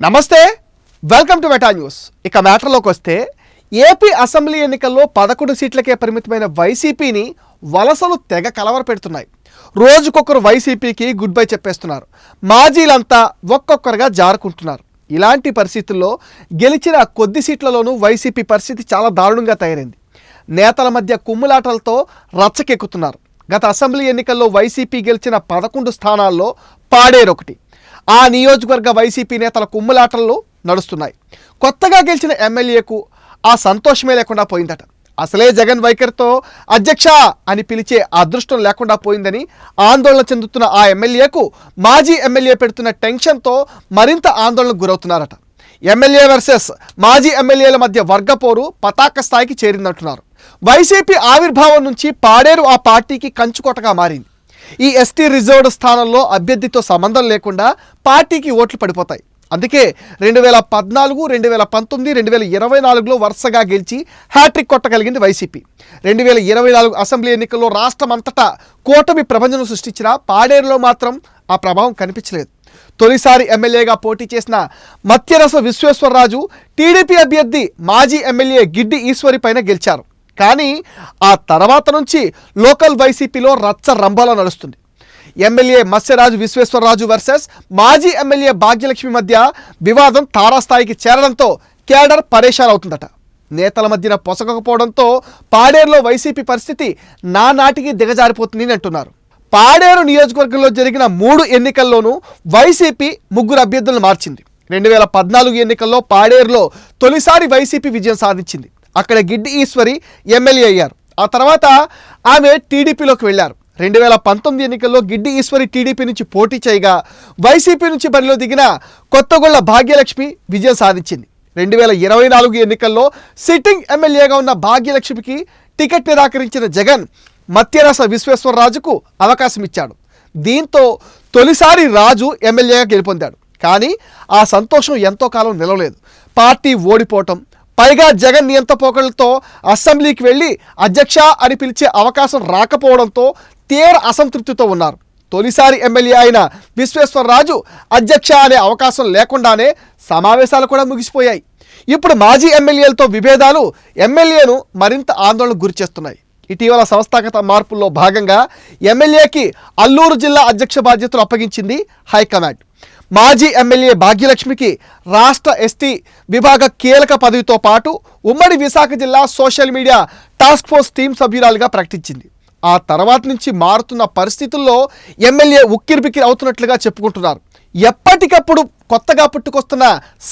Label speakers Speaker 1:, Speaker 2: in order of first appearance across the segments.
Speaker 1: నమస్తే welcome to meta news. ఇక మ్యాటర్లోకి వస్తే ఏపీ అసెంబ్లీ ఎన్నికల్లో పదకొండు సీట్లకే పరిమితమైన వైసీపీని వలసలు తెగ కలవర పెడుతున్నాయి. రోజుకొకరు వైసీపీకి గుడ్ బై చెప్పేస్తున్నారు. మాజీలంతా ఒక్కొక్కరుగా జారుకుంటున్నారు. ఇలాంటి పరిస్థితుల్లో గెలిచిన కొద్ది సీట్లలోనూ వైసీపీ పరిస్థితి చాలా దారుణంగా తయారైంది. నేతల మధ్య కుమ్ములాటలతో రచ్చకెక్కుతున్నారు. గత అసెంబ్లీ ఎన్నికల్లో వైసీపీ గెలిచిన పదకొండు స్థానాల్లో పాడేరొకటి. ఆ నియోజకవర్గ వైసీపీ నేతల కుమ్ములాటల్లో నడుస్తున్నాయి. కొత్తగా గెలిచిన ఎమ్మెల్యేకు ఆ సంతోషమే లేకుండా పోయిందట. అసలే జగన్ వైఖరితో అధ్యక్ష అని పిలిచే అదృష్టం లేకుండా పోయిందని ఆందోళన చెందుతున్న ఆ ఎమ్మెల్యేకు మాజీ ఎమ్మెల్యే పెడుతున్న టెన్షన్తో మరింత ఆందోళనకు గురవుతున్నారట. ఎమ్మెల్యే వర్సెస్ మాజీ ఎమ్మెల్యేల మధ్య వర్గపోరు పతాక స్థాయికి చేరిందంటున్నారు. వైసీపీ ఆవిర్భావం నుంచి పాడేరు ఆ పార్టీకి కంచుకోటగా మారింది. ఈ ఎస్టీ రిజర్వ్డ్ స్థానంలో అభ్యర్థితో సంబంధం లేకుండా పార్టీకి ఓట్లు పడిపోతాయి. అందుకే రెండు వేల పద్నాలుగు రెండు వేల పంతొమ్మిది రెండు వేల ఇరవై నాలుగులో వరుసగా గెలిచి హ్యాట్రిక్ కొట్టగలిగింది వైసీపీ. రెండు వేల ఇరవై నాలుగు అసెంబ్లీ ఎన్నికల్లో రాష్ట్రం అంతటా కూటమి ప్రపంచం సృష్టించిన పాడేరులో మాత్రం ఆ ప్రభావం కనిపించలేదు. తొలిసారి ఎమ్మెల్యేగా పోటీ చేసిన మత్యరస విశ్వేశ్వరరాజు టీడీపీ అభ్యర్థి మాజీ ఎమ్మెల్యే గిడ్డి ఈశ్వరి పైన గెలిచారు. కానీ ఆ తర్వాత నుంచి లోకల్ వైసీపీలో రచ్చ రంభాలో నడుస్తుంది. ఎమ్మెల్యే మత్స్యరాజు విశ్వేశ్వరరాజు వర్సెస్ మాజీ ఎమ్మెల్యే భాగ్యలక్ష్మి మధ్య వివాదం తారాస్థాయికి చేరడంతో కేడర్ పరేషాన్ అవుతుందట నేతల మధ్యన పొసగకపోవడంతో పాడేరులో వైసీపీ పరిస్థితి నానాటికి దిగజారిపోతుందని దిగజారిపోతుంది అని అంటున్నారు. పాడేరు నియోజకవర్గంలో జరిగిన మూడు ఎన్నికల్లోనూ వైసీపీ ముగ్గురు అభ్యర్థులను మార్చింది. రెండు వేల పద్నాలుగు ఎన్నికల్లో పాడేరులో తొలిసారి వైసీపీ విజయం సాధించింది. అక్కడ గిడ్డి ఈశ్వరి ఎమ్మెల్యే అయ్యారు. ఆ తర్వాత ఆమె టీడీపీలోకి వెళ్ళారు. రెండు వేల పంతొమ్మిది ఎన్నికల్లో గిడ్డి ఈశ్వరి టీడీపీ నుంచి పోటీ చేయగా వైసీపీ నుంచి బరిలో దిగిన కొత్తగొళ్ళ భాగ్యలక్ష్మి విజయం సాధించింది. రెండు వేల ఇరవై నాలుగు ఎన్నికల్లో సిట్టింగ్ ఎమ్మెల్యేగా ఉన్న భాగ్యలక్ష్మికి టికెట్ నిరాకరించిన జగన్ మత్యరస విశ్వేశ్వరరాజుకు అవకాశం ఇచ్చాడు. దీంతో తొలిసారి రాజు ఎమ్మెల్యేగా గెలుపొందాడు. కానీ ఆ సంతోషం ఎంతో కాలం నిలవలేదు. పార్టీ ఓడిపోవటం పైగా జగన్ నియంత పోకళ్ళతో అసెంబ్లీకి వెళ్ళి అధ్యక్ష అని పిలిచే అవకాశం రాకపోవడంతో తీవ్ర అసంతృప్తితో ఉన్నారు. తొలిసారి ఎమ్మెల్యే అయిన విశ్వేశ్వరరాజు అధ్యక్ష అనే అవకాశం లేకుండానే సమావేశాలు కూడా ముగిసిపోయాయి. ఇప్పుడు మాజీ ఎమ్మెల్యేలతో విభేదాలు ఎమ్మెల్యేను మరింత ఆందోళనకు గురిచేస్తున్నాయి ఇటీవల సంస్థాగత మార్పుల్లో భాగంగా ఎమ్మెల్యేకి అల్లూరు జిల్లా అధ్యక్ష బాధ్యతలు అప్పగించింది హైకమాండ్. మాజీ ఎమ్మెల్యే భాగ్యలక్ష్మికి రాష్ట్ర ఎస్టీ విభాగ కీలక పదవితో పాటు ఉమ్మడి విశాఖ జిల్లా social media task force team సభ్యురాలుగా ప్రకటించింది. ఆ తర్వాత నుంచి మారుతున్న పరిస్థితుల్లో ఎమ్మెల్యే ఉక్కిరిబిక్కిరి అవుతున్నట్లుగా చెప్పుకుంటున్నారు. ఎప్పటికప్పుడు కొత్తగా పుట్టుకొస్తున్న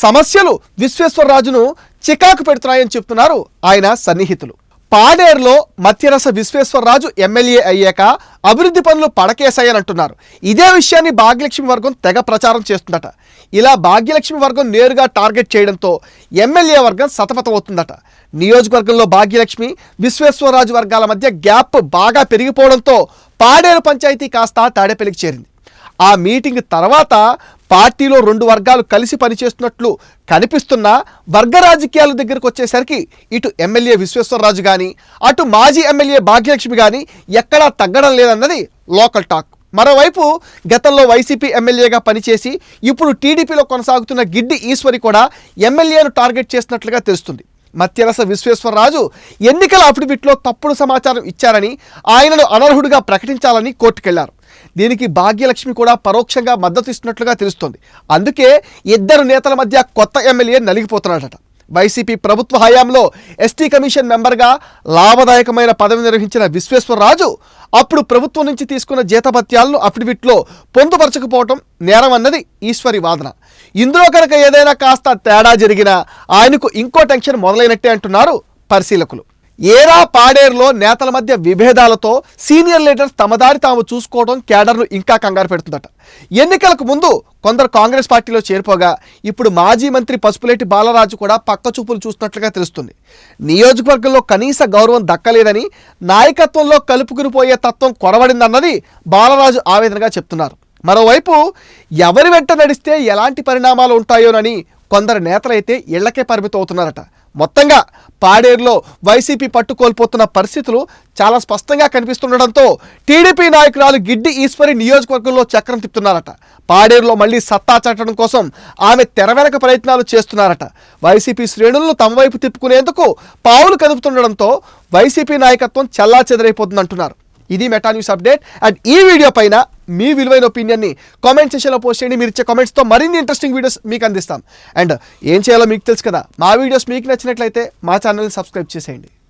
Speaker 1: సమస్యలు విశ్వేశ్వరరాజును చికాకు పెడుతున్నాయని చెప్తున్నారు ఆయన సన్నిహితులు. పాడేరులో మత్యరస విశ్వేశ్వరరాజు ఎమ్మెల్యే అయ్యాక అభివృద్ధి పనులు పడకేశాయని ఇదే విషయాన్ని భాగ్యలక్ష్మి వర్గం తెగ ప్రచారం చేస్తుందట. ఇలా భాగ్యలక్ష్మి వర్గం నేరుగా టార్గెట్ చేయడంతో ఎమ్మెల్యే వర్గం సతమతమవుతుందట. నియోజకవర్గంలో భాగ్యలక్ష్మి విశ్వేశ్వరరాజు వర్గాల మధ్య గ్యాప్ బాగా పెరిగిపోవడంతో పాడేరు పంచాయతీ కాస్త తాడేపల్లికి చేరింది. ఆ మీటింగ్ తర్వాత పార్టీలో రెండు వర్గాలు కలిసి పనిచేస్తున్నట్లు కనిపిస్తున్న వర్గ రాజకీయాల దగ్గరకు వచ్చేసరికి ఇటు ఎమ్మెల్యే విశ్వేశ్వరరాజు కానీ అటు మాజీ ఎమ్మెల్యే భాగ్యలక్ష్మి కానీ ఎక్కడా తగ్గడం లేదన్నది లోకల్ టాక్. మరోవైపు గతంలో వైసీపీ ఎమ్మెల్యేగా పనిచేసి ఇప్పుడు టీడీపీలో కొనసాగుతున్న గిడ్డి ఈశ్వరి కూడా ఎమ్మెల్యేను టార్గెట్ చేసినట్లుగా తెలుస్తుంది. మత్యరస విశ్వేశ్వరరాజు ఎన్నికల అఫిడవిట్లో తప్పుడు సమాచారం ఇచ్చారని ఆయనను అనర్హుడిగా ప్రకటించాలని కోర్టుకెళ్ళారు. దీనికి భాగ్యలక్ష్మి కూడా పరోక్షంగా మద్దతు ఇస్తున్నట్లుగా తెలుస్తోంది. అందుకే ఇద్దరు నేతల మధ్య కొత్త ఎమ్మెల్యే నలిగిపోతున్నాడట. వైసీపీ ప్రభుత్వ హయాంలో ఎస్టీ కమిషన్ మెంబర్గా లాభదాయకమైన పదవి నిర్వహించిన విశ్వేశ్వరరాజు అప్పుడు ప్రభుత్వం నుంచి తీసుకున్న జీతభత్యాలను అఫిడవిట్లో పొందుపరచకపోవటం నేరం అన్నది ఈశ్వరి వాదన. ఇందులో కనుక ఏదైనా కాస్త తేడా జరిగినా ఆయనకు ఇంకో టెన్షన్ మొదలైనట్టే అంటున్నారు పరిశీలకులు. ఏరా పాడేరులో నేతల మధ్య విభేదాలతో సీనియర్ లీడర్స్ తమదారి తాము చూసుకోవడం కేడర్ను ఇంకా కంగారు పెడుతుందట. ఎన్నికలకు ముందు కొందరు కాంగ్రెస్ పార్టీలో చేరిపోగా ఇప్పుడు మాజీ మంత్రి పసుపులేటి బాలరాజు కూడా పక్క చూపులు చూస్తున్నట్లుగా తెలుస్తుంది. నియోజకవర్గంలో కనీస గౌరవం దక్కలేదని నాయకత్వంలో కలుపుకుని పోయే తత్వం కొరవడిందన్నది బాలరాజు ఆవేదనగా చెప్తున్నారు. మరోవైపు ఎవరి వెంట నడిస్తే ఎలాంటి పరిణామాలు ఉంటాయోనని కొందరు నేతలైతే ఇళ్ళకే పరిమితం అవుతున్నారట మొత్తంగా పాడేరులో వైసీపీ పట్టుకోల్పోతున్న పరిస్థితులు చాలా స్పష్టంగా కనిపిస్తుండడంతో టీడీపీ నాయకురాలు గిడ్డి ఈశ్వరి నియోజకవర్గంలో చక్రం తిప్పుతున్నారట. పాడేరులో మళ్ళీ సత్తా చాటడం కోసం ఆమె తెర వెనక ప్రయత్నాలు చేస్తున్నారట. వైసీపీ శ్రేణులను తమ వైపు తిప్పుకునేందుకు పావులు కదుపుతుండడంతో వైసీపీ నాయకత్వం చల్లా చెదరైపోతుందంటున్నారు ఇది మెటా న్యూస్ అప్డేట్. అండ్ ఈ వీడియో పైన మీ విలువైన ఒపీనియన్ని కామెంట్ సెషన్లో పోస్ట్ చేయండి. మీరు ఇచ్చే కామెంట్స్తో మరిన్ని ఇంట్రెస్టింగ్ వీడియోస్ మీకు అందిస్తాం. అండ్ ఏం చేయాలో మీకు తెలుసు కదా. మా వీడియోస్ మీకు నచ్చినట్లయితే మా ఛానల్ని సబ్స్క్రైబ్ చేసేయండి.